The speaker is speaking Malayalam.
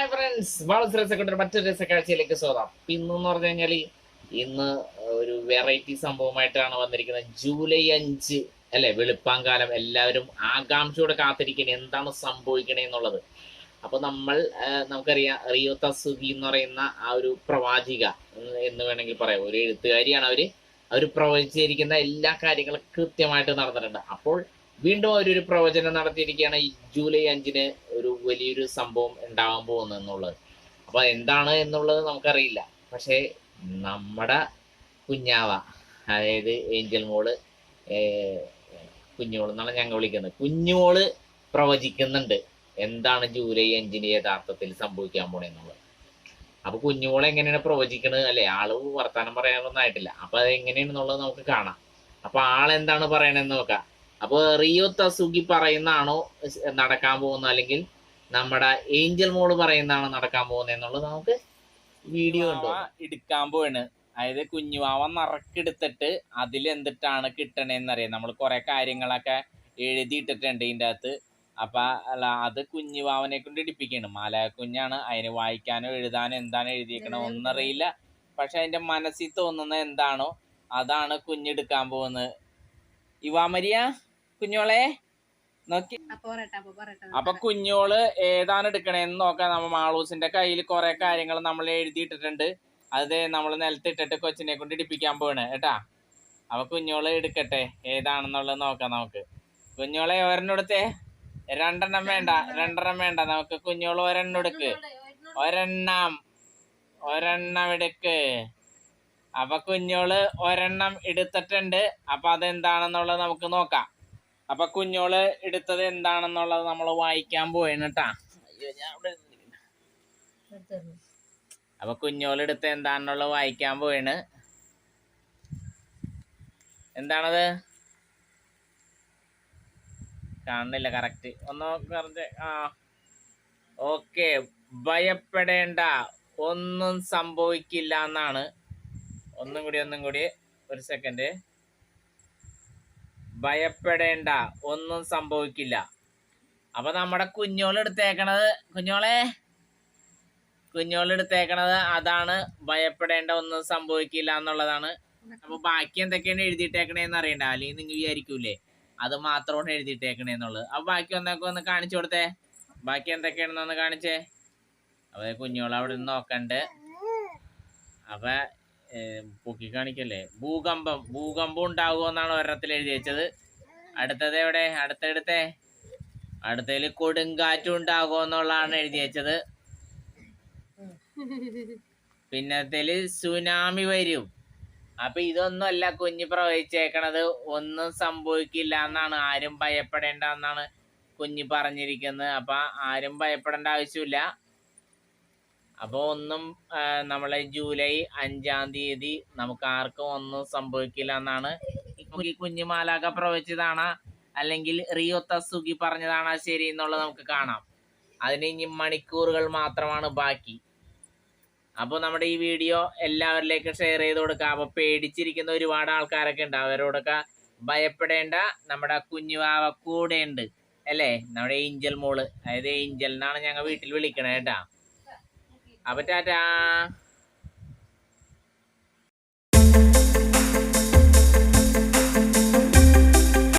വളരെ രസപ്പെട്ട മറ്റൊരു രസക്കാഴ്ചയിലേക്ക് സ്വാഗതം. പിന്നെ ഇന്നെന്ന് പറഞ്ഞു കഴിഞ്ഞാൽ ഇന്ന് ഒരു വെറൈറ്റി സംഭവമായിട്ടാണ് വന്നിരിക്കുന്നത്. ജൂലൈ അഞ്ച് അല്ലെ? വെളുപ്പാങ്കാലം എല്ലാവരും ആകാംക്ഷയോടെ കാത്തിരിക്കണേ. എന്താണ് സംഭവിക്കണേ എന്നുള്ളത്. അപ്പൊ നമ്മൾ നമുക്കറിയാം റിയോ തസുഖി എന്ന് പറയുന്ന ആ ഒരു പ്രവാചിക എന്ന് എന്ന് വേണമെങ്കിൽ പറയാം. ഒരു എഴുത്തുകാരിയാണ് അവർ. അവർ പ്രവചിച്ചിരിക്കുന്ന എല്ലാ കാര്യങ്ങളും കൃത്യമായിട്ട് നടന്നിട്ടുണ്ട്. അപ്പോൾ വീണ്ടും അവരൊരു പ്രവചനം നടത്തിയിരിക്കുകയാണ് ജൂലൈ അഞ്ചിന് ഒരു വലിയൊരു സംഭവം ഉണ്ടാവാൻ പോകുന്നു എന്നുള്ളത്. അപ്പൊ എന്താണ് എന്നുള്ളത് നമുക്കറിയില്ല. പക്ഷേ നമ്മുടെ കുഞ്ഞാവ അതായത് ഏഞ്ചൽ മോൾ കുഞ്ഞോൾ എന്നാണ് ഞങ്ങൾ വിളിക്കുന്നത്. കുഞ്ഞോൾ പ്രവചിക്കുന്നുണ്ട്. എന്താണ് ജൂലൈ അഞ്ചിന് യഥാർത്ഥത്തിൽ സംഭവിക്കാൻ പോണെന്നുള്ളത് അപ്പൊ കുഞ്ഞുമോളെ എങ്ങനെയാണ് പ്രവചിക്കണത്? അല്ലെ ആൾ വർത്താനം പറയാനൊന്നും ആയിട്ടില്ല. അപ്പൊ അത് എങ്ങനെയാണെന്നുള്ളത് നമുക്ക് കാണാം. അപ്പൊ ആളെന്താണ് പറയണെന്ന് നോക്കാം. അപ്പൊ റിയോ തസുഗി പറയുന്നതാണോ നടക്കാൻ പോകുന്നത് അല്ലെങ്കിൽ നമ്മുടെ ഏഞ്ചൽ മോൾ പറയുന്നതാണോ നടക്കാൻ പോകുന്നത് എന്നുള്ളത് നമുക്ക് വീഡിയോ ഉണ്ടോ എടുക്കാൻ പോവാണ്. അതായത് കുഞ്ഞുവാവ നറക്കെടുത്തിട്ട് അതിൽ എന്തിട്ടാണ് കിട്ടണേന്നറിയാം. നമ്മൾ കുറെ കാര്യങ്ങളൊക്കെ എഴുതിയിട്ടിട്ടുണ്ട് ഇതിന്റെ അകത്ത്. അപ്പൊ അല്ല അത് കുഞ്ഞുവാവനെ കൊണ്ട് ഇടിപ്പിക്കണം. മാല കുഞ്ഞാണ് അതിന് വായിക്കാനോ എഴുതാനോ എന്താണ് എഴുതിയേക്കണോ ഒന്നറിയില്ല. പക്ഷെ അതിന്റെ മനസ്സിൽ തോന്നുന്ന എന്താണോ അതാണ് കുഞ്ഞെടുക്കാൻ പോകുന്നത്. ഇവാമരിയ കുഞ്ഞോളെ നോക്കി. അപ്പൊ കുഞ്ഞോൾ ഏതാണ് എടുക്കണേന്ന് നോക്കാം. നമ്മ മാളൂസിന്റെ കയ്യിൽ കുറെ കാര്യങ്ങൾ നമ്മൾ എഴുതിയിട്ടിട്ടുണ്ട്. അത് നമ്മൾ നിലത്തിട്ടിട്ട് കൊച്ചിനെ കൊണ്ട് ഇടിപ്പിക്കാൻ പോവാണ് കേട്ടാ? അപ്പൊ കുഞ്ഞോൾ എടുക്കട്ടെ ഏതാണെന്നുള്ളത് നോക്കാം നമുക്ക്. കുഞ്ഞോളെ ഒരെണ്ണം എടുത്തേ. രണ്ടെണ്ണം വേണ്ട രണ്ടെണ്ണം വേണ്ട. നമുക്ക് കുഞ്ഞോൾ ഒരെണ്ണം എടുക്ക്. ഒരെണ്ണം ഒരെണ്ണം എടുക്ക്. അപ്പൊ കുഞ്ഞോൾ ഒരെണ്ണം എടുത്തിട്ടുണ്ട്. അപ്പൊ അതെന്താണെന്നുള്ളത് നമുക്ക് നോക്കാം. അപ്പൊ കുഞ്ഞോൾ എടുത്തത് എന്താണെന്നുള്ളത് നമ്മൾ വായിക്കാൻ പോയാണ് കേട്ടാ. അപ്പൊ കുഞ്ഞോൾ എടുത്ത് എന്താണെന്നുള്ളത് വായിക്കാൻ പോയാണ് എന്താണത്? കാണുന്നില്ല കറക്റ്റ് ഒന്ന് പറഞ്ഞ ആ. ഓക്കെ ഭയപ്പെടേണ്ട. ഒന്നും സംഭവിക്കില്ല എന്നാണ്. ഒന്നും കൂടി ഒന്നും കൂടി ഒരു സെക്കൻഡ് ഭയപ്പെടേണ്ട. ഒന്നും സംഭവിക്കില്ല. അപ്പൊ നമ്മുടെ കുഞ്ഞോൾ എടുത്തേക്കണത് കുഞ്ഞോളെ? കുഞ്ഞോൾ എടുത്തേക്കണത് അതാണ് ഭയപ്പെടേണ്ട ഒന്നും സംഭവിക്കില്ല എന്നുള്ളതാണ്. അപ്പൊ ബാക്കി എന്തൊക്കെയാണ് എഴുതിയിട്ടേക്കണേന്ന് അറിയണ്ട. അല്ലെങ്കിൽ നിങ്ങൾ വിചാരിക്കൂലേ. അത് മാത്രമാണ് എഴുതിയിട്ടേക്കണേന്നുള്ളത് അപ്പൊ ബാക്കി ഒന്നൊക്കെ ഒന്ന് കാണിച്ചു കൊടുത്തേ. ബാക്കി എന്തൊക്കെയാണെന്ന് ഒന്ന് കാണിച്ചേ. അപ്പൊ കുഞ്ഞോൾ അവിടെ നിന്ന് നോക്കണ്ട്. അപ്പൊ പൊക്കി കാണിക്കല്ലേ? ഭൂകമ്പം ഭൂകമ്പം ഉണ്ടാകുമോ എന്നാണ് ഒരെണ്ണത്തിൽ എഴുതി വെച്ചത്. അടുത്തത് എവിടെ? അടുത്തടുത്തെ. അടുത്തതിൽ കൊടുങ്കാറ്റും ഉണ്ടാകുമോ എന്നുള്ളതാണ് എഴുതി വെച്ചത്. പിന്നത്തേൽ സുനാമി വരും. അപ്പൊ ഇതൊന്നും അല്ല കുഞ്ഞ് പ്രവചിച്ചേക്കണത് ഒന്നും സംഭവിക്കില്ല എന്നാണ്. ആരും ഭയപ്പെടേണ്ട എന്നാണ് കുഞ്ഞ് പറഞ്ഞിരിക്കുന്നത്. അപ്പൊ ആരും ഭയപ്പെടേണ്ട ആവശ്യമില്ല. അപ്പൊ ഒന്നും നമ്മളെ ജൂലൈ അഞ്ചാം തീയതി നമുക്ക് ആർക്കും ഒന്നും സംഭവിക്കില്ല എന്നാണ് ഈ കുഞ്ഞുമാലാക്ക പ്രവചിച്ചതാണ്. അല്ലെങ്കിൽ റിയോ സുഖി പറഞ്ഞതാണ് ശരി എന്നുള്ളത് നമുക്ക് കാണാം. അതിന് ഇനി മണിക്കൂറുകൾ മാത്രമാണ് ബാക്കി. അപ്പോൾ നമ്മുടെ ഈ വീഡിയോ എല്ലാവരിലേക്കും ഷെയർ ചെയ്ത് കൊടുക്കുക അപ്പോൾ പേടിച്ചിരിക്കുന്ന ഒരുപാട് ആൾക്കാരൊക്കെ ഉണ്ട്. അവരോടൊക്കെ ഭയപ്പെടേണ്ട നമ്മുടെ കുഞ്ഞുവാവ കൂടെ ഉണ്ട് അല്ലേ? നമ്മുടെ ഏഞ്ചൽ മോൾ. അതായത് ഏഞ്ചൽ എന്നാണ് ഞങ്ങൾ വീട്ടിൽ വിളിക്കണേ കേട്ടാ. അപ്പൊ ടാറ്റാ